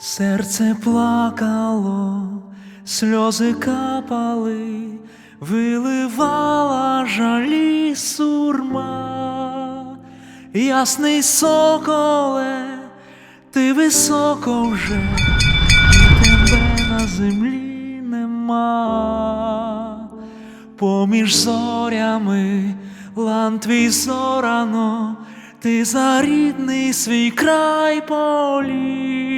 Серце плакало, сльози капали, виливала жалі сурма, ясний соколе, ти високо вже, і тебе на землі нема, поміж зорями лан твій зорано, ти за рідний свій край поліг,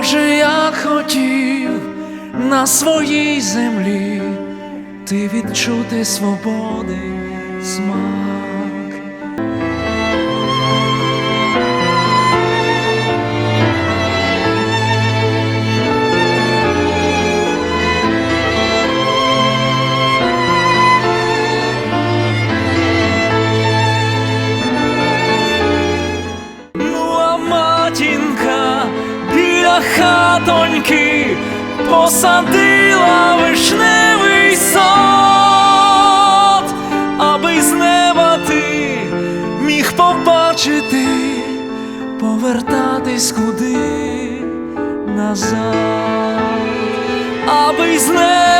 Боже, як хотів на своїй землі ти відчути свободи смак. Хатоньки посадила вишневий сад, аби з неба ти міг побачити, повертатись куди назад, аби з неба